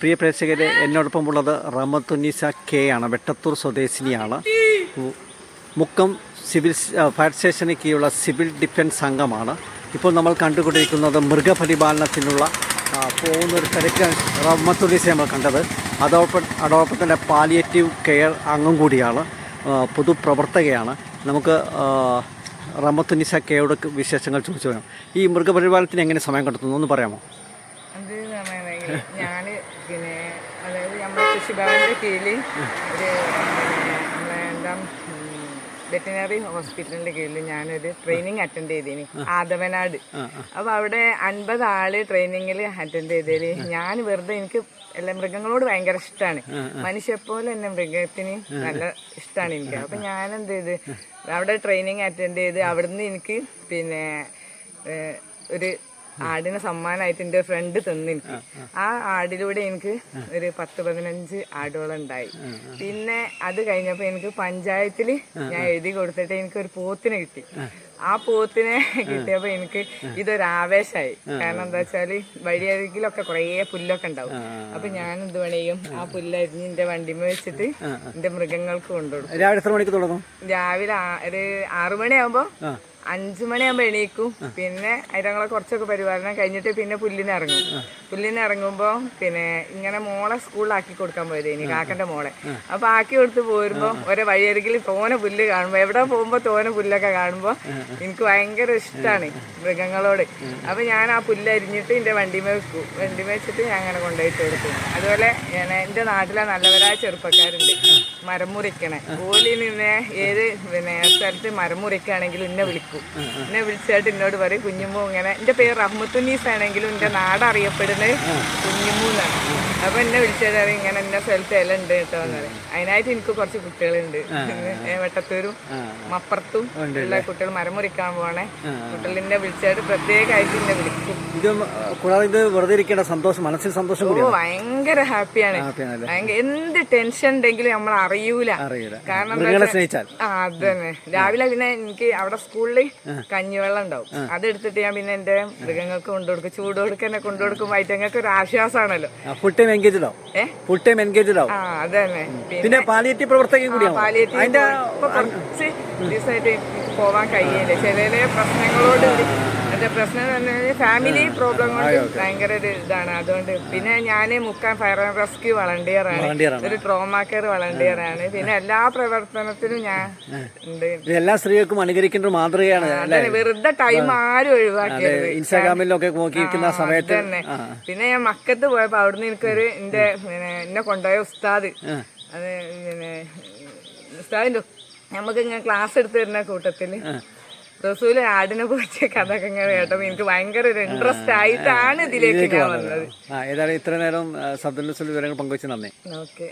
പ്രിയ പ്രേക്ഷകരെ എന്നോടൊപ്പമുള്ളത് റമത്തുനിസ കെ ആണ്. വെട്ടത്തൂർ സ്വദേശിനിയാണ്. മുക്കം സിവിൽ ഫയർ സ്റ്റേഷന് കീഴുള്ള സിവിൽ ഡിഫൻസ് സംഘമാണ്. ഇപ്പോൾ നമ്മൾ കണ്ടുകൊണ്ടിരിക്കുന്നത് മൃഗപരിപാലനത്തിനുള്ള പോകുന്ന ഒരു തിരക്ക് റമത്തുനിസ നമ്മൾ കണ്ടത്. അതോടൊപ്പം അതോടൊപ്പം തന്നെ പാലിയേറ്റീവ് കെയർ അംഗം കൂടിയാണ്. പൊതുപ്രവർത്തകയാണ്. നമുക്ക് റമത്തുനിസ കെയോട് വിശേഷങ്ങൾ ചോദിച്ചു വേണം ഈ മൃഗപരിപാലനത്തിന് എങ്ങനെ സമയം കണ്ടെത്തുന്നു? ഒന്ന് പറയാമോ? അതായത് നമ്മുടെ കൃഷിഭവന്റെ കീഴിൽ ഒരു നമ്മളെ എന്താ വെറ്റിനറി ഹോസ്പിറ്റലിന്റെ കീഴിൽ ഞാനൊരു ട്രെയിനിങ് അറ്റൻഡ് ചെയ്തിനി ആദവനാട്. അപ്പോൾ അവിടെ അൻപത് ആൾ ട്രെയിനിങ്ങിൽ അറ്റൻഡ് ചെയ്തതിൽ ഞാൻ വെറുതെ എനിക്ക് എല്ലാ മൃഗങ്ങളോട് ഭയങ്കര ഇഷ്ടമാണ് മനുഷ്യപ്പോലെ തന്നെ മൃഗത്തിന് നല്ല ഇഷ്ടമാണ് എനിക്ക്. അപ്പൊ ഞാൻ എന്ത് ചെയ്ത് അവിടെ ട്രെയിനിങ് അറ്റൻഡ് ചെയ്ത് അവിടുന്ന് എനിക്ക് പിന്നെ ഒരു ആടിനെ സമ്മാനമായിട്ട് എന്റെ ഫ്രണ്ട് തന്നു എനിക്ക് ആ ആടിലൂടെ എനിക്ക് ഒരു പത്ത് പതിനഞ്ച് ആടുകളും ഉണ്ടായി പിന്നെ അത് കഴിഞ്ഞപ്പോ എനിക്ക് പഞ്ചായത്തിൽ ഞാൻ എഴുതി കൊടുത്തിട്ട് എനിക്ക് ഒരു പോത്തിനെ കിട്ടി. ആ പോത്തിനെ കിട്ടിയപ്പോ എനിക്ക് ഇതൊരു ആവേശമായി കാരണം എന്താ വെച്ചാൽ വഴിയരികിലൊക്കെ കുറേ പുല്ലൊക്കെ ഉണ്ടാവും. അപ്പൊ ഞാൻ എന്ത് പണിയും ആ പുല്ലരിഞ്ഞ് എന്റെ വണ്ടിമ വെച്ചിട്ട് എന്റെ മൃഗങ്ങൾക്ക് കൊണ്ടുപോകും രാവിലെ രാവിലെ ഒരു ആറു മണിയാകുമ്പോ അഞ്ചു മണിയാകുമ്പോൾ എണീക്കും. പിന്നെ അതിനങ്ങളെ കുറച്ചൊക്കെ പരിപാലനം കഴിഞ്ഞിട്ട് പിന്നെ പുല്ലിന് ഇറങ്ങും. പുല്ലിന് ഇറങ്ങുമ്പോൾ പിന്നെ ഇങ്ങനെ മോളെ സ്കൂളിലാക്കി കൊടുക്കാൻ പോയത് ഇനി കാക്കന്റെ മോളെ. അപ്പൊ ആക്കി കൊടുത്ത് പോരുമ്പോ ഒരേ വഴിയരികിൽ തോനെ പുല്ല് കാണുമ്പോ എവിടെ പോകുമ്പോ തോനെ പുല്ലൊക്കെ കാണുമ്പോ എനിക്ക് ഭയങ്കര ഇഷ്ടമാണ് മൃഗങ്ങളോട്. അപ്പൊ ഞാൻ ആ പുല്ല് അരിഞ്ഞിട്ട് എന്റെ വണ്ടിമേ വെക്കും. വണ്ടിമേ വെച്ചിട്ട് ഞാൻ അങ്ങനെ കൊണ്ടുപോയിട്ട് കൊടുക്കും. അതുപോലെ ഞാൻ എന്റെ നാട്ടിലെ നല്ലവരായ ചെറുപ്പക്കാരുണ്ട്. മരം മുറിക്കണേ. ഓലി നിന്നെ ഏത് പിന്നെ സ്ഥലത്ത് മരം മുറിക്കുകയാണെങ്കിൽ എന്നെ വിളിക്കും. എന്നെ വിളിച്ചായിട്ട് എന്നോട് പറയും കുഞ്ഞുമ്മു ഇങ്ങനെ. എന്റെ പേര് റഹ്മത്തുന്നീസ് ആണെങ്കിലും എന്റെ നാട് അറിയപ്പെടുന്നത് കുഞ്ഞുമ്മു എന്നാണ് അപ്പൊ എന്നെ വിളിച്ചത് അറിയാം ഇങ്ങനെ എന്നെ സ്ഥലത്ത് ഇല ഉണ്ട് കേട്ടോ എന്ന് പറയും. അതിനായിട്ട് എനിക്ക് കുറച്ച് കുട്ടികളുണ്ട്. വെട്ടത്തൂരും മപ്പുറത്തും ഉള്ള കുട്ടികൾ മരം മുറിക്കാൻ പോണേ കുട്ടികളിനെ വിളിച്ചായിട്ട് പ്രത്യേകമായിട്ട് എന്നെ വിളിക്കും. ഇത് വെറുതെ ഇരിക്കേണ്ട സന്തോഷം മനസ്സിൽ സന്തോഷം ഭയങ്കര ഹാപ്പിയാണ്. എന്ത് ടെൻഷൻ ഉണ്ടെങ്കിലും നമ്മൾ അറിയൂല. കാരണം അതന്നെ. രാവിലെ പിന്നെ എനിക്ക് അവിടെ സ്കൂളിൽ കഞ്ഞിവെള്ളം ഉണ്ടാവും. അതെടുത്തിട്ട് ഞാൻ പിന്നെ എന്റെ മൃഗങ്ങൾക്ക് കൊണ്ടുകൊടുക്കും ചൂട് കൊടുക്കന്നെ കൊണ്ടുകൊടുക്കും വൈറ്റങ്ങൾക്ക് ഒരു ആശ്വാസമാണല്ലോ പിന്നെ പാലിയേറ്റീവ് പ്രവർത്തകയും കൂടിയാണ് പാലിയേറ്റീവ് അതിന്റെ കുറച്ച് ദിവസമായിട്ട് പോവാൻ കഴിയില്ല. ചില പ്രശ്നങ്ങളോട് എന്റെ പ്രശ്നം എന്ന് പറഞ്ഞാൽ ഫാമിലി പ്രോബ്ലം കൊണ്ട് ഭയങ്കര ഒരു ഇതാണ്. അതുകൊണ്ട് പിന്നെ ഞാൻ Mukkam fire and rescue volunteer ആണ്. ഒരു ട്രോമാ കെയർ വളണ്ടിയർ ആണ്. പിന്നെ എല്ലാ പ്രവർത്തനത്തിനും ഞാൻ ഉണ്ട്. എല്ലാ സ്ത്രീകൾക്കും അനുകരിക്കേണ്ട മാതൃകയാണ് വെറുതെ ടൈം ആരും ഒഴിവാക്കിയത് ഇൻസ്റ്റാഗ്രാമിലൊക്കെ നോക്കിയിരിക്കുന്ന സമയത്ത്. തന്നെ പിന്നെ ഞാൻ മക്കത്ത് പോയപ്പോ അവിടുന്ന് എനിക്കൊരു എന്റെ പിന്നെ എന്നെ കൊണ്ടുപോയ ഉസ്താദ്. അത് പിന്നെ ഉസ്താദിന്റെ നമുക്ക് ഇങ്ങനെ ക്ലാസ് എടുത്തു തരുന്ന കൂട്ടത്തിൽ. റസൂൽ ആടിനെ കുറിച്ച് കഥ ഇങ്ങനെ കേട്ടപ്പോ എനിക്ക് ഭയങ്കര ഒരു ഇൻട്രസ്റ്റ് ആയിട്ടാണ് ഇതിലേക്ക് ഞാൻ വന്നത്. ഏതായാലും ഇത്ര നേരം സബ്ദുൽ വിവരങ്ങൾ പങ്കുവെച്ച് നന്ദി. ഓക്കെ.